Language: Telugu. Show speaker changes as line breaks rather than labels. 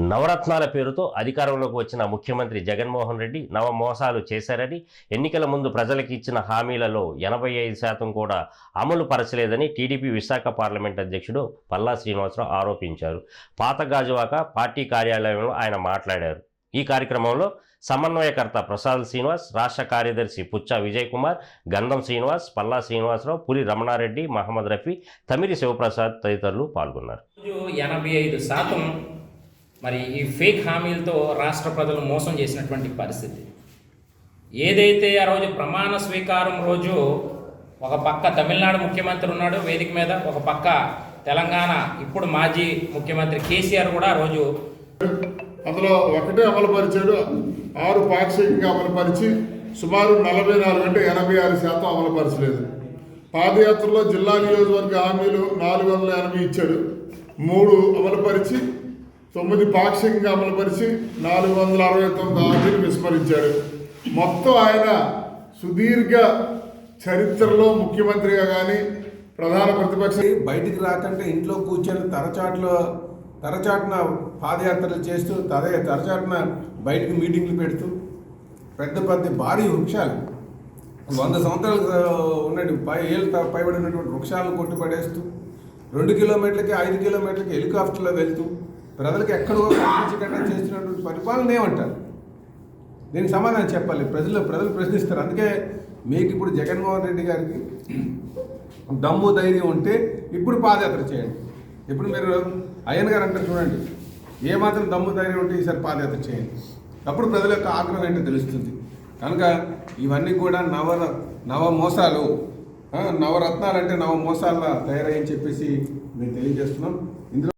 నవరత్నాల పేరుతో అధికారంలోకి వచ్చిన ముఖ్యమంత్రి జగన్మోహన్ రెడ్డి నవ మోసాలు చేశారని ఎన్నికల ముందు ప్రజలకు ఇచ్చిన హామీలలో ఎనభై ఐదు శాతం కూడా అమలు పరచలేదని టీడీపీ విశాఖ పార్లమెంట్ అధ్యక్షుడు పల్లా శ్రీనివాసరావు ఆరోపించారు. పాత గాజువాక పార్టీ కార్యాలయంలో ఆయన మాట్లాడారు. ఈ కార్యక్రమంలో సమన్వయకర్త ప్రసాద్ శ్రీనివాస్ రాష్ట్ర కార్యదర్శి పుచ్చా విజయ్ కుమార్ గంధం శ్రీనివాస్ పల్లా శ్రీనివాసరావు పులి రమణారెడ్డి మహమ్మద్ రఫీ తమిరి శివప్రసాద్ తదితరులు పాల్గొన్నారు.
ఎనభై ఐదు శాతం మరి ఈ ఫేక్ హామీలతో రాష్ట్ర ప్రజలు మోసం చేసినటువంటి పరిస్థితి. ఏదైతే ఆ రోజు ప్రమాణ స్వీకారం రోజు ఒక పక్క తమిళనాడు ముఖ్యమంత్రి ఉన్నాడు వేదిక మీద ఒక పక్క తెలంగాణ ఇప్పుడు మాజీ ముఖ్యమంత్రి కేసీఆర్ కూడా ఆ రోజు
అందులో ఒకటే అమలుపరిచాడు ఆరు పాక్షికంగా అమలుపరిచి సుమారు నలభై నాలుగు అంటే ఎనభై ఆరు శాతం అమలుపరచలేదు. పాదయాత్రలో జిల్లా నియోజకవర్గ హామీలు నాలుగు వందల ఎనభై ఇచ్చాడు. మూడు అమలుపరిచి తొమ్మిది పాక్షికంగా అమలుపరిచి నాలుగు వందల అరవై తొమ్మిది హామీలు విస్మరించాడు. మొత్తం ఆయన సుదీర్ఘ చరిత్రలో ముఖ్యమంత్రిగా కానీ ప్రధాన ప్రతిపక్ష
బయటికి రాకంటే ఇంట్లో కూర్చొని తరచాట్లో తరచాటున పాదయాత్రలు చేస్తూ తదే తరచాటున బయటకు మీటింగ్లు పెడుతూ పెద్ద పెద్ద భారీ వృక్షాలు. వంద సంవత్సరాలు ఉన్నట్టు పై ఏళ్ళు పైబడినటువంటి వృక్షాలను కొట్టుపడేస్తూ రెండు కిలోమీటర్లకి ఐదు కిలోమీటర్లకి హెలికాప్టర్లో వెళ్తూ ప్రజలకు ఎక్కడో కనిపించకుండా చేస్తున్నటువంటి పరిపాలన ఏమంటారు? దీనికి సమాధానం చెప్పాలి. ప్రజలు ప్రజలు ప్రశ్నిస్తారు. అందుకే మీకు ఇప్పుడు జగన్మోహన్ రెడ్డి గారికి దమ్ము ధైర్యం ఉంటే ఇప్పుడు పాదయాత్ర చేయండి. ఇప్పుడు మీరు అయ్యన్ గారు అంటారు చూడండి ఏమాత్రం దమ్ము ధైర్యం ఉంటే ఈసారి పాదయాత్ర చేయండి. అప్పుడు ప్రజల యొక్క ఆగ్రహం ఏంటో తెలుస్తుంది. కనుక ఇవన్నీ కూడా నవ నవ మోసాలు నవరత్నాలు అంటే నవ మోసాల తయారయ్యని చెప్పేసి మేము తెలియజేస్తున్నాం. ఇందులో